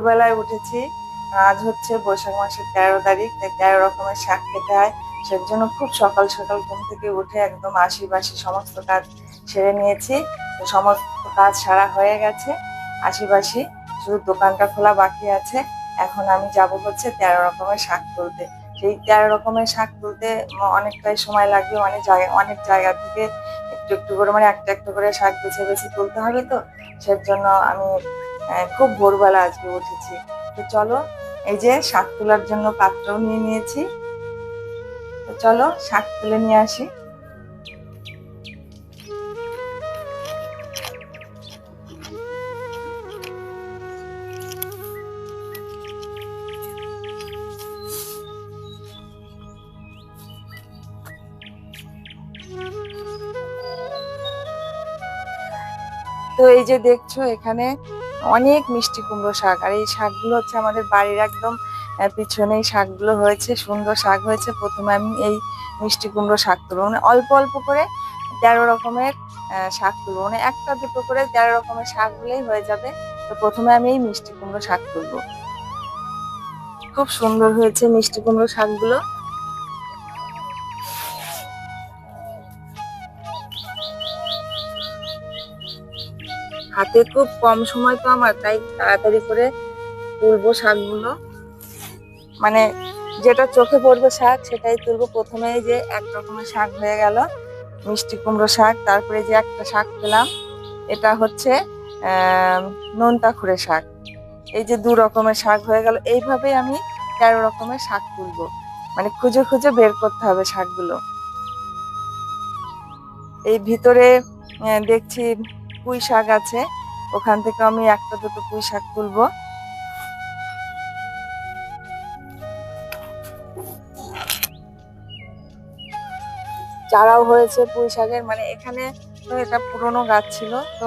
ভোরবেলায় উঠেছি। আজ হচ্ছে বৈশাখ মাসের তেরো তারিখ, তাই তেরো রকমের শাক খেতে হয়। সের জন্য খুব সকাল সকাল ঘুম থেকে উঠে একদম আশি বাসি সমস্ত কাজ সেরে নিয়েছি। সমস্ত কাজ সারা হয়ে গেছে আশি বাসি। শুধু দোকানটা খোলা বাকি আছে। এখন আমি যাব হচ্ছে তেরো রকমের শাক তুলতে। সেই তেরো রকমের শাক তুলতে অনেকটাই সময় লাগবে। অনেক জায়গা অনেক জায়গা থেকে একটু একটু করে মানে একটা একটা করে শাক বেছে বেছে তুলতে হবে তো। সের জন্য আমি খুব ভোরবেলা আজকে উঠেছি। তো চলো, এই যে শাক তোলার জন্য পাত্রও নিয়ে নিয়েছি। তো চলো, শাক তুলে নিয়ে আসি। তো এই যে দেখছ, এখানে অনেক মিষ্টি কুমড়ো শাক। আর এই শাকগুলো হচ্ছে আমাদের বাড়ির একদম আহ, পিছনেই শাকগুলো হয়েছে সুন্দর শাক হয়েছে। প্রথমে আমি এই মিষ্টি কুমড়ো শাক তুলবো। মানে অল্প অল্প করে তেরো রকমের শাক তুলবো। মানে একটা দুটো করে তেরো রকমের শাক হলেই হয়ে যাবে। তো প্রথমে আমি এই মিষ্টি কুমড়ো শাক তুলবো। খুব সুন্দর হয়েছে মিষ্টি কুমড়ো শাকগুলো। হাতে খুব কম সময় তো আমার, তাই তাড়াতাড়ি করে তুলবো শাকগুলো। মানে যেটা চোখে পড়বে শাক, সেটাই তুলবো। প্রথমে যে এক রকমের শাক হয়ে গেল, মিষ্টি কুমড়ো শাক। তারপরে যে একটা শাক পেলাম, এটা হচ্ছে নোনতা খুঁড়ে শাক। এই যে দু রকমের শাক হয়ে গেল, এইভাবেই আমি তেরো রকমের শাক তুলবো। মানে খুঁজে খুঁজে বের করতে হবে শাকগুলো। এই ভিতরে দেখছি পুঁই শাক আছে, ওখান থেকে আমি একটা দুটো পুঁই শাক তুলবো। চারাও হয়েছে পুঁই শাকের মানে এখানে তো এটা পুরনো গাছ ছিল, তো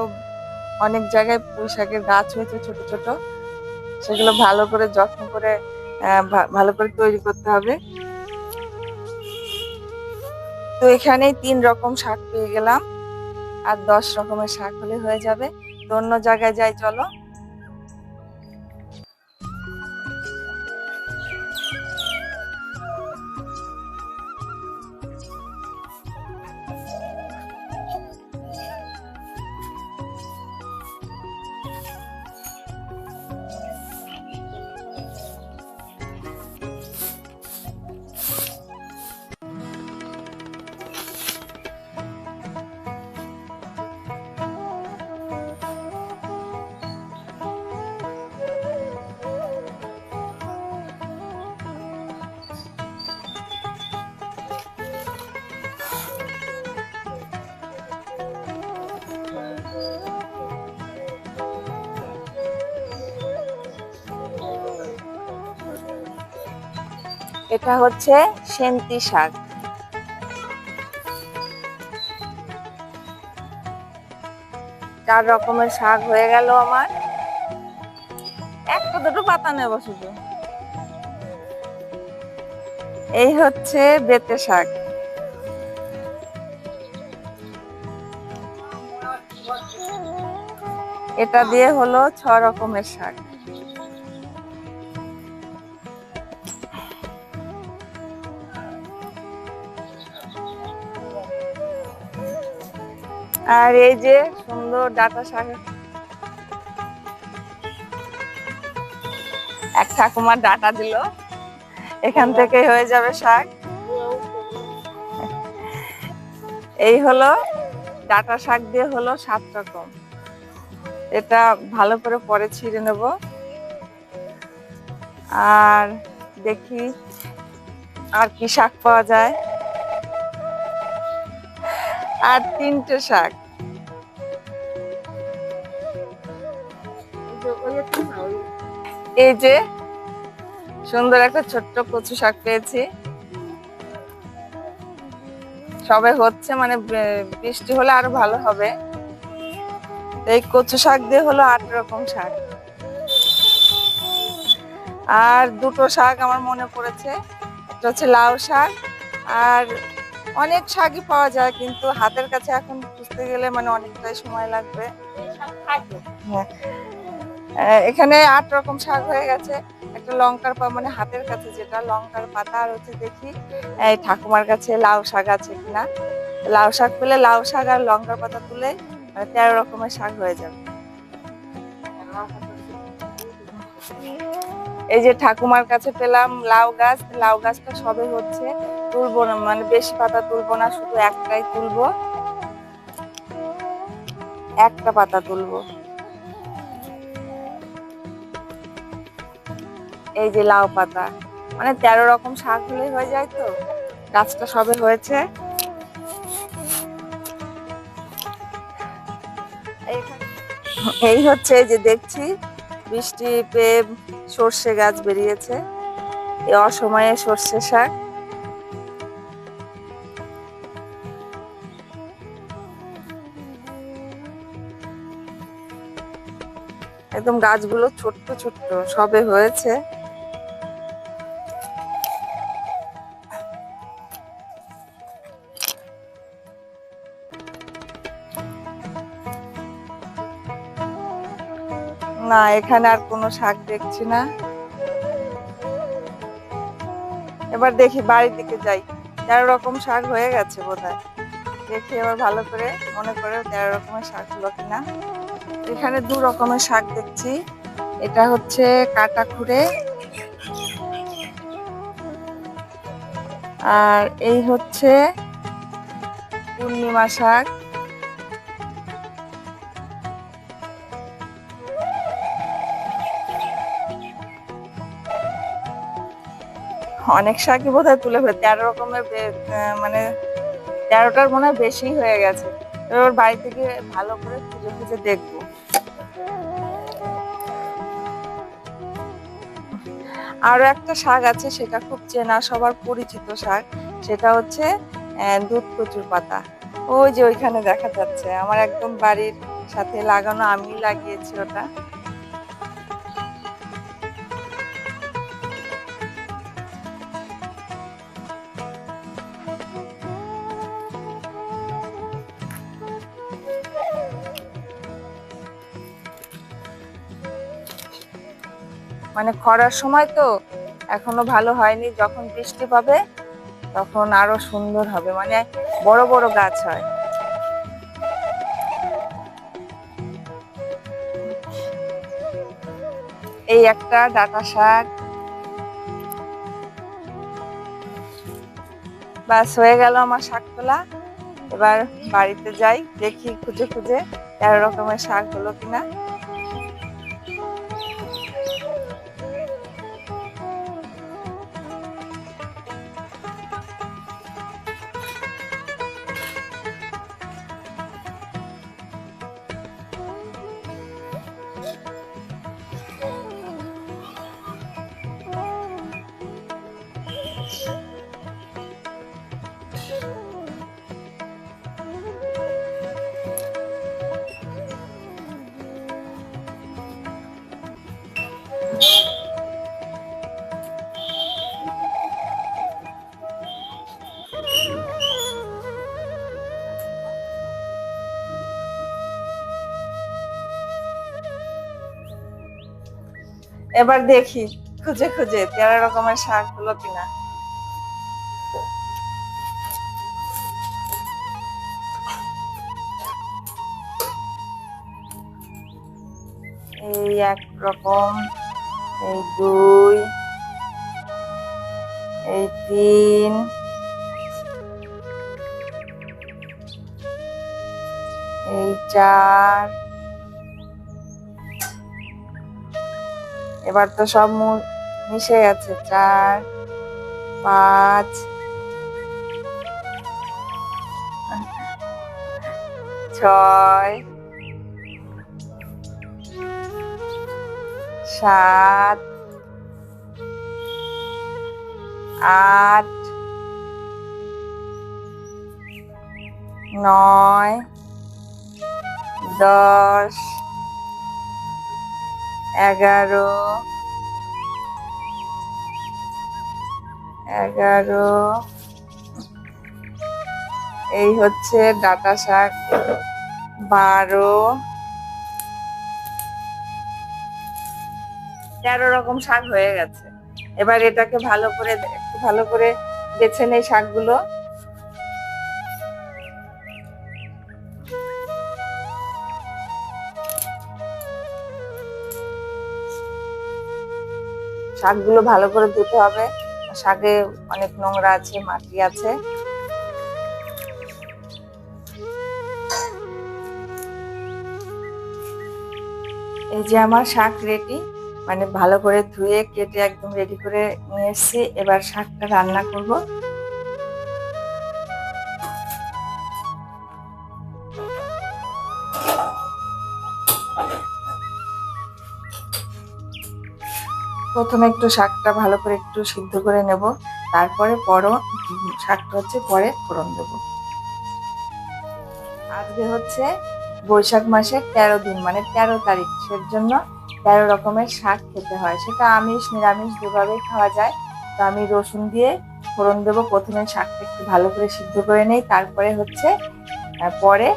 অনেক জায়গায় পুঁই শাকের গাছ হয়েছে ছোট ছোট। সেগুলো ভালো করে যত্ন করে ভালো করে তৈরি করতে হবে। তো এখানেই তিন রকম শাক পেয়ে গেলাম। আর দশ রকমের শাক হলে হয়ে যাবে। তো অন্য জায়গায় যাই চলো। এটা হচ্ছে সেন্তি শাক। চার রকমের শাক হয়ে গেল আমার। একটা দুটো পাতা নেব শুধু। এই হচ্ছে বেতে শাক। এটা দিয়ে হলো ছ রকমের শাক। আর এই যে সুন্দর ডাটা শাক। এক ঠাকুমার ডাটা দিল। এখান থেকে হয়ে যাবে শাক। এই হলো ডাটা শাক দিয়ে হলো সাত রকম। এটা ভালো করে পরে ছিঁড়ে নেব। আর দেখি আর কি শাক পাওয়া যায়। আর তিনটে শাক। এই যে সুন্দর একটা ছোট্ট কচু শাক পেয়েছি। সবে হচ্ছে মানে বৃষ্টি হলে আরও ভালো হবে। এই কচু শাক দিয়ে হলো আট রকম শাক। আর দুটো শাক আমার মনে পড়েছে। একটা হচ্ছে লাউ শাক আর অনেক শাকই পাওয়া যায়, কিন্তু হাতের কাছে এখন খুঁজতে গেলে মানে অনেকটাই সময় লাগবে। হ্যাঁ। এখানে আট রকম শাক হয়ে গেছে। একটা লঙ্কার পা মানে হাতের কাছে যেটা, লঙ্কার পাতা আর হচ্ছে দেখি, এই ঠাকুমার কাছে লাউ শাক আছে কিনা। লাউ শাক পেলে লাউ শাক আর লঙ্কার পাতা তুলে মানে তেরো রকমের শাক হয়ে যাবে। এই যে ঠাকুমার কাছে পেলাম লাউ গাছ, লাউ গাছটা সবে হচ্ছে। তুলবো না মানে বেশি পাতা তুলবো না, শুধু একটাই তুলবো। একটা পাতা তুলবো। এই যে লাউ পাতা মানে তেরো রকম শাক হলেই হয়ে যায় তো, গাছটা সবে হয়েছে। এই হচ্ছে যে দেখছি, বৃষ্টি পেয়ে সর্ষে গাছ বেরিয়েছে। এ অসময়ে সর্ষে শাক। একদম গাছগুলো ছোট্ট ছোট্ট, সবে হয়েছে। না, এখানে আর কোনো শাক দেখছি না। এবার দেখি বাড়ির দিকে যাই। তেরো রকম শাক হয়ে গেছে বোধহয়। দেখি এবার ভালো করে মনে করে তেরো রকমের শাক হলো কিনা। এখানে দু রকমের শাক দেখছি। এটা হচ্ছে কাটা খুঁড়ে। আর এই হচ্ছে পূর্ণিমা শাক। অনেক শাকই বোধ হয় তুলে ফেলে। তেরো রকমের মানে তেরোটার মনে হয় বেশি হয়ে গেছে। এবার বাড়ি থেকে ভালো করে খুঁজে খুঁজে দেখব। আরও একটা শাক আছে, সেটা খুব চেনা, সবার পরিচিত শাক। সেটা হচ্ছে দুধ কচুর পাতা। ওই যে ওইখানে দেখা যাচ্ছে। আমার একদম বাড়ির সাথে লাগানো আমি লাগিয়েছি ওটা। মানে খরার সময় তো এখনও ভালো হয়নি, যখন বৃষ্টি পাবে তখন আরও সুন্দর হবে মানে বড় বড় গাছ হয়। এই একটা ডাটা শাক। বাস, হয়ে গেল আমার শাক তোলা। এবার বাড়িতে যাই, দেখি খুঁজে খুঁজে তেরো রকমের শাক হলো কিনা। এবার দেখি, খুঁজে খুঁজে তেরো রকমের শাক হলো কিনা। এই এক রকম, এই দুই, এই তিন। এই চার। এবার তো সব মিশে গেছে চার পাঁচ। ছয় সাত আট নয় দশ এগারো এগারো। এই হচ্ছে ডাটা শাক। বারো। তেরো রকম শাক হয়ে গেছে। এবার এটাকে ভালো করে একটু ভালো করে বেছে নেই শাকগুলো। শাকগুলো ভালো করে ধুতে হবে। শাকে অনেক নোংরা আছে, মাটি আছে। এই যে আমার শাক রেডি মানে ভালো করে ধুয়ে, কেটে একদম রেডি করে নিয়ে এসেছি। এবার শাকটা রান্না করব। প্রথমে একটু শাকটা ভালো করে একটু সিদ্ধ করে নেব। তারপরে পরও শাকটা হচ্ছে পরে ফোড়ন দেব। আজকে হচ্ছে বৈশাখ মাসের তেরো দিন মানে তেরো তারিখ। সের জন্য তেরো রকমের শাক খেতে হয়। সেটা আমিষ, নিরামিষ দুভাবেই খাওয়া যায়, তো আমি রসুন দিয়ে ফোড়ন দেবো। প্রথমে শাকটা একটু ভালো করে সিদ্ধ করে নেই। তারপরে হচ্ছে পরে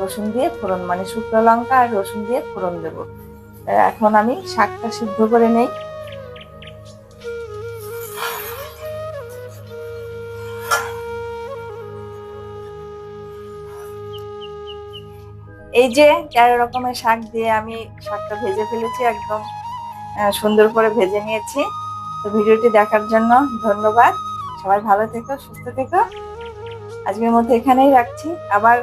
রসুন দিয়ে ফোড়ন মানে শুকনো লঙ্কা আর রসুন দিয়ে ফোড়ন দেবো। এখন আমি শাকটা সিদ্ধ করে নেই। এই যে তেরো রকমের শাক দিয়ে আমি শাকটা ভেজে ফেলেছি, একদম সুন্দর করে ভেজে নিয়েছি। তো ভিডিওটি দেখার জন্য ধন্যবাদ। সবাই ভালো থেকো, সুস্থ থেকো। আজকের মধ্যে এখানেই রাখছি। আবার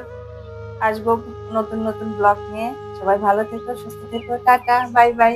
আসব নতুন নতুন ব্লগ নিয়ে। সবাই ভালো থেকো, সুস্থ থেকো। Tata, bye bye.